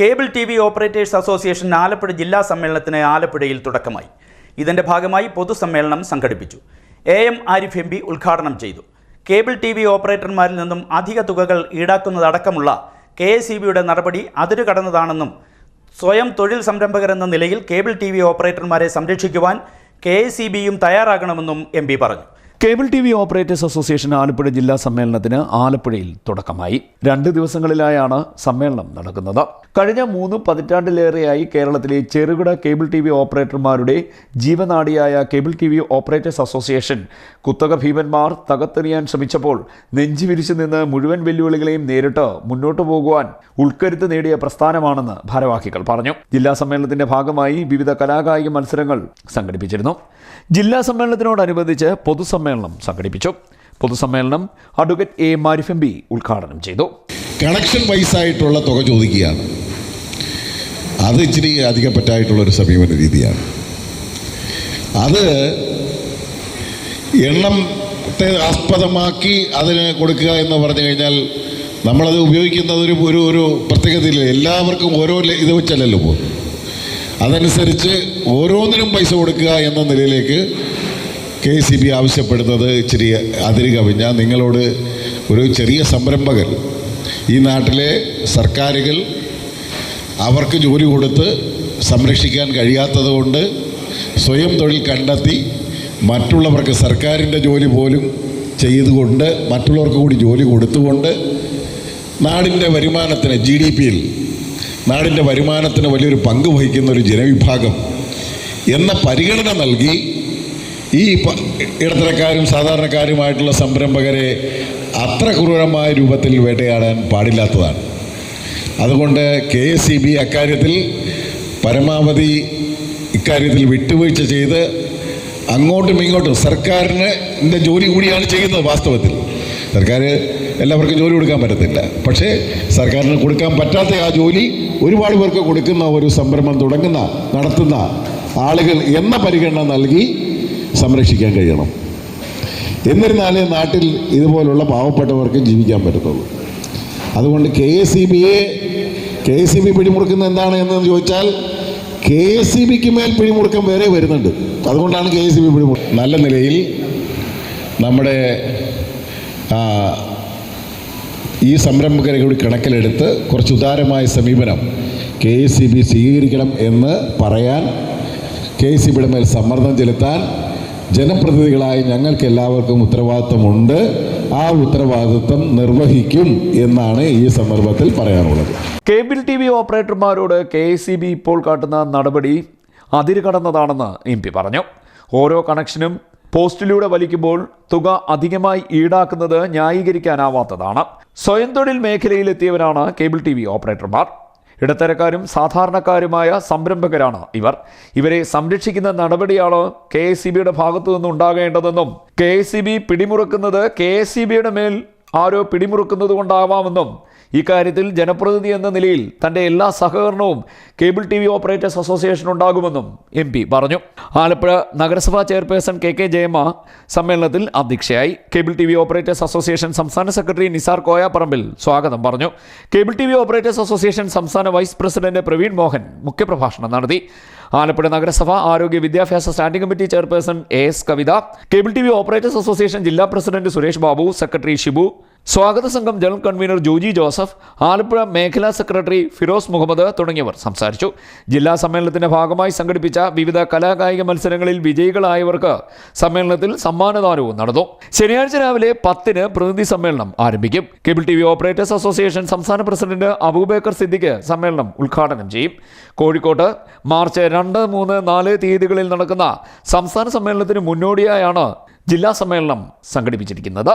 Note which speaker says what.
Speaker 1: Cable T V operators association Alappuzha ജില്ലാ സമ്മേളനത്തിന് ആലപ്പുഴയിൽ തുടക്കമായി. ഇതിന്റെ ഭാഗമായി പൊതുസമ്മേളനം സംഘടിപ്പിച്ചു. A M Arif M P ഉദ്ഘാടനം ചെയ്തു. കേബിൾ ടി വി ഓപ്പറേറ്റർമാരിൽ നിന്നും അധിക തുകകൾ ഈടാക്കുന്നതടക്കമുള്ള കെ എസ് ഇ ബിയുടെ നടപടി അതിരു കടന്നതാണെന്നും സ്വയം തൊഴിൽ സംരംഭകരെന്ന നിലയിൽ കേബിൾ ടി വി ഓപ്പറേറ്റർമാരെ സംരക്ഷിക്കുവാൻ കെ എസ് ഇ ബിയും തയ്യാറാകണമെന്നും എം പി പറഞ്ഞു.
Speaker 2: Cable T V operators association Alappuzha ജില്ലാ സമ്മേളനത്തിന് ആലപ്പുഴയിൽ തുടക്കമായി. രണ്ട് ദിവസങ്ങളിലായാണ് സമ്മേളനം നടക്കുന്നത്. കഴിഞ്ഞ മൂന്ന് പതിറ്റാണ്ടിലേറെയായി കേരളത്തിലെ ചെറുകിട കേബിൾ ടി വി ഓപ്പറേറ്റർമാരുടെ ജീവനാടിയായ cable T V operators association കുത്തക ഭീമന്മാർ തകർത്തെറിയാൻ ശ്രമിച്ചപ്പോൾ നെഞ്ചു വിരിച്ചു നിന്ന് മുഴുവൻ വെല്ലുവിളികളെയും നേരിട്ട് മുന്നോട്ടു പോകുവാൻ ഉൾക്കരുത്ത് നേടിയ പ്രസ്ഥാനമാണെന്ന് ഭാരവാഹികൾ പറഞ്ഞു. ജില്ലാ സമ്മേളനത്തിന്റെ ഭാഗമായി വിവിധ കലാകായിക മത്സരങ്ങൾ സംഘടിപ്പിച്ചിരുന്നു. ജില്ലാ സമ്മേളനത്തിനോടനുബന്ധിച്ച് പൊതുസമ്മേളനം സംഘടിപ്പിച്ചു. പൊതുസമ്മേളനം advocate A Marif M P ഉദ്ഘാടനം ചെയ്തു.
Speaker 3: കണക്ഷൻ വൈസായിട്ടുള്ള തുക ചോദിക്കുകയാണ്. അത് ഇച്ചിരി അധികപ്പറ്റായിട്ടുള്ളൊരു സമീപന രീതിയാണ്. അത് എണ്ണത്തെ ആസ്പദമാക്കി അതിന് കൊടുക്കുക എന്ന് പറഞ്ഞു കഴിഞ്ഞാൽ നമ്മളത് ഉപയോഗിക്കുന്നത് ഒരു ഒരു ഒരു പ്രത്യേകതയിൽ എല്ലാവർക്കും ഓരോ ഇത് വെച്ചല്ലല്ലോ പോകും അതനുസരിച്ച് ഓരോന്നിനും പൈസ കൊടുക്കുക എന്ന നിലയിലേക്ക് കെ സി ബി ആവശ്യപ്പെടുന്നത് ഇച്ചിരി അതിര് കവിഞ്ഞ നിങ്ങളോട് ഒരു ചെറിയ സംരംഭകൻ. ഈ നാട്ടിലെ സർക്കാരുകൾ അവർക്ക് ജോലി കൊടുത്ത് സംരക്ഷിക്കാൻ കഴിയാത്തത് കൊണ്ട് സ്വയം തൊഴിൽ കണ്ടെത്തി മറ്റുള്ളവർക്ക് സർക്കാരിന്റെ ജോലി പോലും ചെയ്തുകൊണ്ട് മറ്റുള്ളവർക്ക് കൂടി ജോലി കൊടുത്തുകൊണ്ട് നാടിന്റെ വരുമാനത്തിന് ജി ഡി പിയിൽ നാടിന്റെ വരുമാനത്തിന് വലിയൊരു പങ്ക് വഹിക്കുന്ന ഒരു ജനവിഭാഗം എന്ന പരിഗണന നൽകി ഈ ഇടത്തരക്കാരും സാധാരണക്കാരുമായിട്ടുള്ള സംരംഭകരെ അത്ര ക്രൂരമായ രൂപത്തിൽ വേട്ടയാടാൻ പാടില്ലാത്തതാണ്. അതുകൊണ്ട് കെ എസ് ഇ ബി അക്കാര്യത്തിൽ പരമാവധി ഇക്കാര്യത്തിൽ വിട്ടുവീഴ്ച ചെയ്ത് അങ്ങോട്ടും ഇങ്ങോട്ടും സർക്കാരിന് ന്റെ ജോലി കൂടിയാണ് ചെയ്യുന്നത് വാസ്തവത്തിൽ. സർക്കാർ എല്ലാവർക്കും ജോലി കൊടുക്കാൻ പറ്റത്തില്ല. പക്ഷേ സർക്കാരിന് കൊടുക്കാൻ പറ്റാത്ത ആ ജോലി ഒരുപാട് പേർക്ക് കൊടുക്കുന്ന ഒരു സംരംഭം തുടങ്ങുന്ന നടത്തുന്ന ആളുകൾ എന്ന പരിഗണന നൽകി സംരക്ഷിക്കാൻ കഴിയണം. എന്നിരുന്നാലേ നാട്ടിൽ ഇതുപോലുള്ള പാവപ്പെട്ടവർക്ക് ജീവിക്കാൻ പറ്റത്തുള്ളൂ. അതുകൊണ്ട് കെ എസ് ഇ ബിയെ കെ എസ് ഇ ബി പിടിമുറുക്കുന്നത് എന്താണ് എന്ന് ചോദിച്ചാൽ കെ എസ് ഇ ബിക്ക് മേൽ പിടിമുറുക്കം വേറെ വരുന്നുണ്ട്. അതുകൊണ്ടാണ് കെ എസ് ഇ ബി പിടിമുറുക്കം നല്ല നിലയിൽ നമ്മുടെ ഈ സംരംഭകരെ കൂടി കണക്കിലെടുത്ത് കുറച്ച് ഉദാരമായ സമീപനം കെ എസ് ഇ ബി സ്വീകരിക്കണം എന്ന് പറയാൻ കെ എസ് ഇ ബിയുടെ മേൽ സമ്മർദ്ദം ചെലുത്താൻ ജനപ്രതിനിധികളായ ഞങ്ങൾക്ക് എല്ലാവർക്കും ഉത്തരവാദിത്വമുണ്ട് ആ ഉത്തരവാദിത്വം നിർവഹിക്കും എന്നാണ് ഈ സന്ദർഭത്തിൽ പറയാനുള്ളത്.
Speaker 2: കേബിൾ ടി വി ഓപ്പറേറ്റർമാരോട് കെ സി ബി ഇപ്പോൾ കാട്ടുന്ന നടപടി അതിര് കടന്നതാണെന്ന് എം പി പറഞ്ഞു. ഓരോ കണക്ഷനും പോസ്റ്റിലൂടെ വലിക്കുമ്പോൾ തുക അധികമായി ഈടാക്കുന്നത് ന്യായീകരിക്കാനാവാത്തതാണ്. സ്വയം തൊഴിൽ മേഖലയിലെത്തിയവരാണ് കേബിൾ ടി വി ഓപ്പറേറ്റർമാർ. ഇടത്തരക്കാരും സാധാരണക്കാരുമായ സംരംഭകരാണ് ഇവർ. ഇവരെ സംരക്ഷിക്കുന്ന നടപടിയാണ് കെ എസ് സി ബിയുടെ ഭാഗത്തു ഉണ്ടാകേണ്ടതെന്നും കെ എസ് സി ബി പിടിമുറുക്കുന്നത് കെ എസ് സി ബിയുടെ മേൽ ആരോ പിടിമുറുക്കുന്നത് കൊണ്ടാവാമെന്നും ഇക്കാര്യത്തിൽ ജനപ്രതിനിധി എന്ന നിലയിൽ തന്റെ എല്ലാ സഹകരണവും cable T V operators association ഉണ്ടാകുമെന്നും എം പി പറഞ്ഞു. ആലപ്പുഴ നഗരസഭാ ചെയർപേഴ്സൺ കെ കെ ജയമ്മ സമ്മേളനത്തിൽ അധ്യക്ഷയായി. Cable T V operators association സംസ്ഥാന സെക്രട്ടറി നിസാർ കോയാപ്പറമ്പിൽ സ്വാഗതം പറഞ്ഞു. Cable T V operators association സംസ്ഥാന വൈസ് പ്രസിഡന്റ് പ്രവീൺ മോഹൻ മുഖ്യപ്രഭാഷണം നടത്തി. ആലപ്പുഴ നഗരസഭ ആരോഗ്യ വിദ്യാഭ്യാസ standing committee chairperson A S Kavitha. Cable T V operators association ജില്ലാ പ്രസിഡന്റ് സുരേഷ് ബാബു സെക്രട്ടറി ഷിബു സ്വാഗത സംഘം general convener Joji Joseph Alappuzha മേഖലാ സെക്രട്ടറി ഫിറോസ് മുഹമ്മദ് തുടങ്ങിയവർ സംസാരിച്ചു. ജില്ലാ സമ്മേളനത്തിന്റെ ഭാഗമായി സംഘടിപ്പിച്ച വിവിധ കലാകായിക മത്സരങ്ങളിൽ വിജയികളായവർക്ക് സമ്മേളനത്തിൽ സമ്മാനദാനവും നടന്നു. ശനിയാഴ്ച രാവിലെ പത്തിന് പ്രതിനിധി സമ്മേളനം ആരംഭിക്കും. Cable T V operators association സംസ്ഥാന പ്രസിഡന്റ് അബൂബേക്കർ സിദ്ദിഖ് സമ്മേളനം ഉദ്ഘാടനം ചെയ്യും. കോഴിക്കോട്ട് മാർച്ച് രണ്ട് മൂന്ന് നാല് തീയതികളിൽ നടക്കുന്ന സംസ്ഥാന സമ്മേളനത്തിന് മുന്നോടിയായാണ് ജില്ലാ സമ്മേളനം സംഘടിപ്പിച്ചിരിക്കുന്നത്.